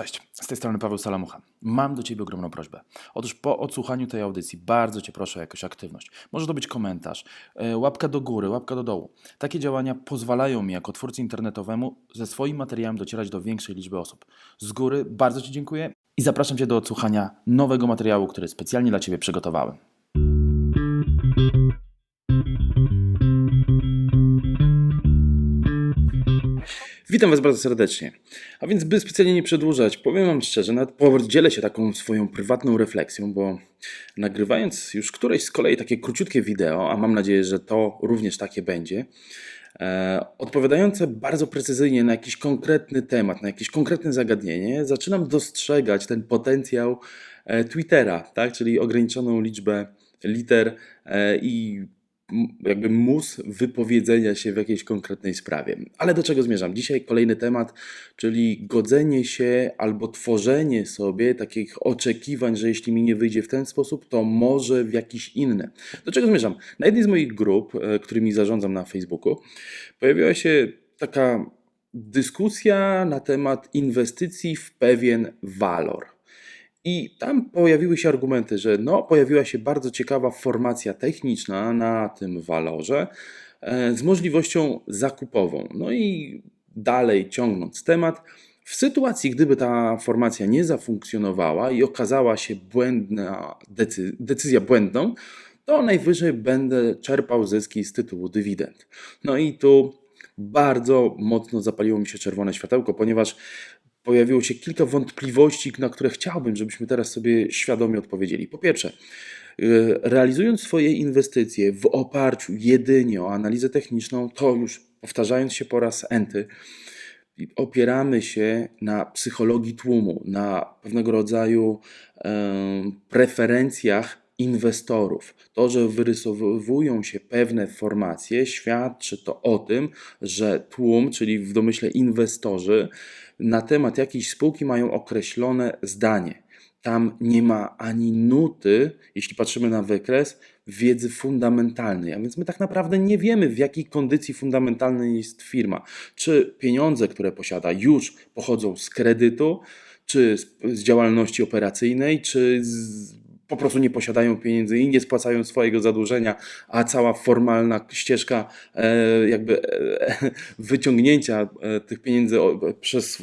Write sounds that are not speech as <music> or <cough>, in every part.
Cześć, z tej strony Paweł Salamucha. Mam do Ciebie ogromną prośbę. Otóż po odsłuchaniu tej audycji bardzo Cię proszę o jakąś aktywność. Może to być komentarz, e, łapka do góry, łapka do dołu. Takie działania pozwalają mi jako twórcy internetowemu ze swoim materiałem docierać do większej liczby osób. Z góry bardzo Ci dziękuję i zapraszam Cię do odsłuchania nowego materiału, który specjalnie dla Ciebie przygotowałem. Witam Was bardzo serdecznie. A więc, by specjalnie nie przedłużać, powiem Wam szczerze, nawet podzielę się taką swoją prywatną refleksją, bo nagrywając już któreś z kolei takie króciutkie wideo, a mam nadzieję, że to również takie będzie, e, odpowiadające bardzo precyzyjnie na jakiś konkretny temat, na jakieś konkretne zagadnienie, zaczynam dostrzegać ten potencjał e, Twittera, tak? czyli ograniczoną liczbę liter e, i jakby mus wypowiedzenia się w jakiejś konkretnej sprawie. Ale do czego zmierzam? Dzisiaj kolejny temat, czyli godzenie się albo tworzenie sobie takich oczekiwań, że jeśli mi nie wyjdzie w ten sposób, to może w jakiś inny. Do czego zmierzam? Na jednej z moich grup, e, którymi zarządzam na Facebooku, pojawiła się taka dyskusja na temat inwestycji w pewien walor. I tam pojawiły się argumenty, że no, pojawiła się bardzo ciekawa formacja techniczna na tym walorze e, z możliwością zakupową. No i dalej ciągnąc temat, w sytuacji, gdyby ta formacja nie zafunkcjonowała i okazała się błędna decy decyzja błędną, to najwyżej będę czerpał zyski z tytułu dywidend. No i tu bardzo mocno zapaliło mi się czerwone światełko, ponieważ pojawiło się kilka wątpliwości, na które chciałbym, żebyśmy teraz sobie świadomie odpowiedzieli. Po pierwsze, y, realizując swoje inwestycje w oparciu jedynie o analizę techniczną, to już powtarzając się po raz enty, opieramy się na psychologii tłumu, na pewnego rodzaju preferencjach inwestorów. To, że wyrysowują się pewne formacje, świadczy to o tym, że tłum, czyli w domyśle inwestorzy, na temat jakiejś spółki mają określone zdanie. Tam nie ma ani nuty, jeśli patrzymy na wykres, wiedzy fundamentalnej. A więc my tak naprawdę nie wiemy, w jakiej kondycji fundamentalnej jest firma. Czy pieniądze, które posiada, już pochodzą z kredytu, czy z, działalności operacyjnej, czy z po prostu nie posiadają pieniędzy i nie spłacają swojego zadłużenia, a cała formalna ścieżka e, jakby e, <laughs> wyciągnięcia e, tych pieniędzy przez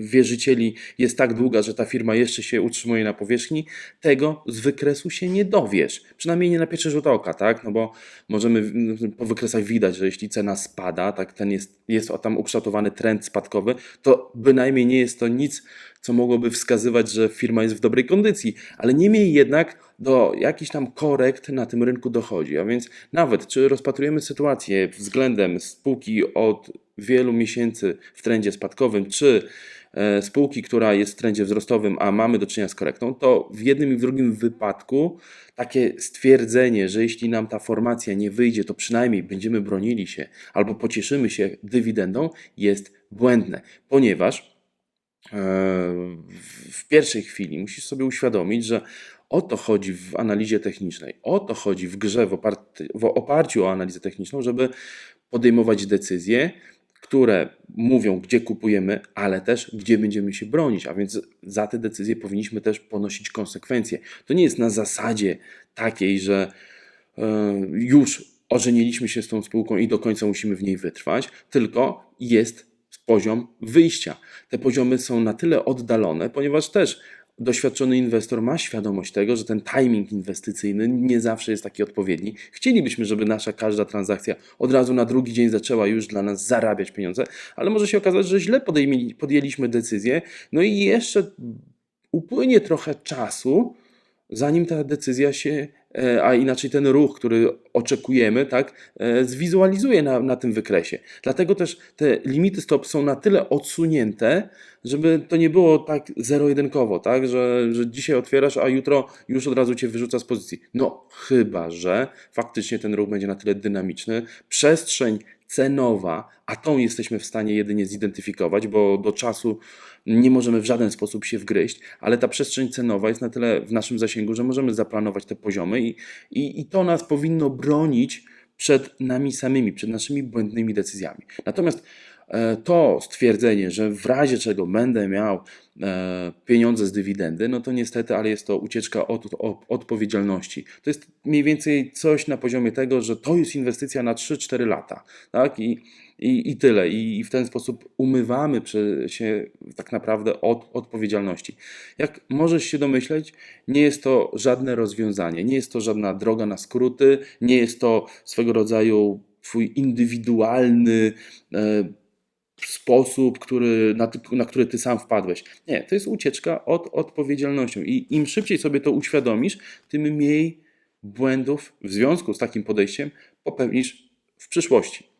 wierzycieli jest tak długa, że ta firma jeszcze się utrzymuje na powierzchni, tego z wykresu się nie dowiesz. Przynajmniej nie na pierwszy rzut oka, tak? No bo możemy po wykresach widać, że jeśli cena spada, tak ten jest, jest tam ukształtowany trend spadkowy, to bynajmniej nie jest to nic, co mogłoby wskazywać, że firma jest w dobrej kondycji, ale niemniej jednak do jakichś tam korekt na tym rynku dochodzi. A więc nawet czy rozpatrujemy sytuację względem spółki od wielu miesięcy w trendzie spadkowym, czy e, spółki, która jest w trendzie wzrostowym, a mamy do czynienia z korektą, to w jednym i w drugim wypadku takie stwierdzenie, że jeśli nam ta formacja nie wyjdzie, to przynajmniej będziemy bronili się albo pocieszymy się dywidendą, jest błędne, ponieważ w pierwszej chwili musisz sobie uświadomić, że o to chodzi w analizie technicznej, o to chodzi w grze w, oparty, w oparciu o analizę techniczną, żeby podejmować decyzje, które mówią, gdzie kupujemy, ale też gdzie będziemy się bronić, a więc za te decyzje powinniśmy też ponosić konsekwencje. To nie jest na zasadzie takiej, że e, już ożeniliśmy się z tą spółką i do końca musimy w niej wytrwać, tylko jest poziom wyjścia. Te poziomy są na tyle oddalone, ponieważ też doświadczony inwestor ma świadomość tego, że ten timing inwestycyjny nie zawsze jest taki odpowiedni. Chcielibyśmy, żeby nasza każda transakcja od razu na drugi dzień zaczęła już dla nas zarabiać pieniądze, ale może się okazać, że źle podjęliśmy decyzję, no i jeszcze upłynie trochę czasu, zanim ta decyzja się, a inaczej ten ruch, który oczekujemy, tak, e, zwizualizuje na, na tym wykresie. Dlatego też te limity stop są na tyle odsunięte, żeby to nie było tak zero-jedynkowo, tak, że, że dzisiaj otwierasz, a jutro już od razu cię wyrzuca z pozycji. No, chyba że faktycznie ten ruch będzie na tyle dynamiczny, przestrzeń cenowa, a tą jesteśmy w stanie jedynie zidentyfikować, bo do czasu nie możemy w żaden sposób się wgryźć, ale ta przestrzeń cenowa jest na tyle w naszym zasięgu, że możemy zaplanować te poziomy i, i, i to nas powinno bronić przed nami samymi, przed naszymi błędnymi decyzjami. Natomiast to stwierdzenie, że w razie czego będę miał e, pieniądze z dywidendy, no to niestety, ale jest to ucieczka od, od odpowiedzialności. To jest mniej więcej coś na poziomie tego, że to jest inwestycja na 3-4 lata, tak? I, i, i tyle. I, I w ten sposób umywamy się tak naprawdę od odpowiedzialności. Jak możesz się domyśleć, nie jest to żadne rozwiązanie, nie jest to żadna droga na skróty, nie jest to swego rodzaju Twój indywidualny e, sposób, który, na, na który Ty sam wpadłeś. Nie, to jest ucieczka od odpowiedzialnością. I im szybciej sobie to uświadomisz, tym mniej błędów w związku z takim podejściem popełnisz w przyszłości.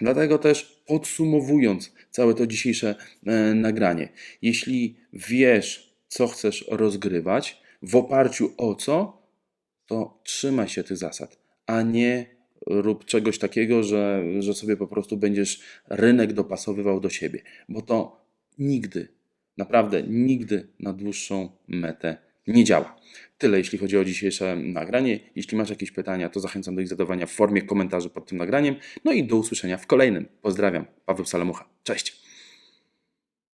Dlatego też podsumowując całe to dzisiejsze e, nagranie, jeśli wiesz, co chcesz rozgrywać, w oparciu o co, to trzymaj się tych zasad, a nie rób czegoś takiego, że, że sobie po prostu będziesz rynek dopasowywał do siebie, bo to nigdy, naprawdę nigdy na dłuższą metę nie działa. Tyle jeśli chodzi o dzisiejsze nagranie. Jeśli masz jakieś pytania, to zachęcam do ich zadawania w formie komentarzy pod tym nagraniem. No i do usłyszenia w kolejnym. Pozdrawiam, Paweł Salamucha. Cześć!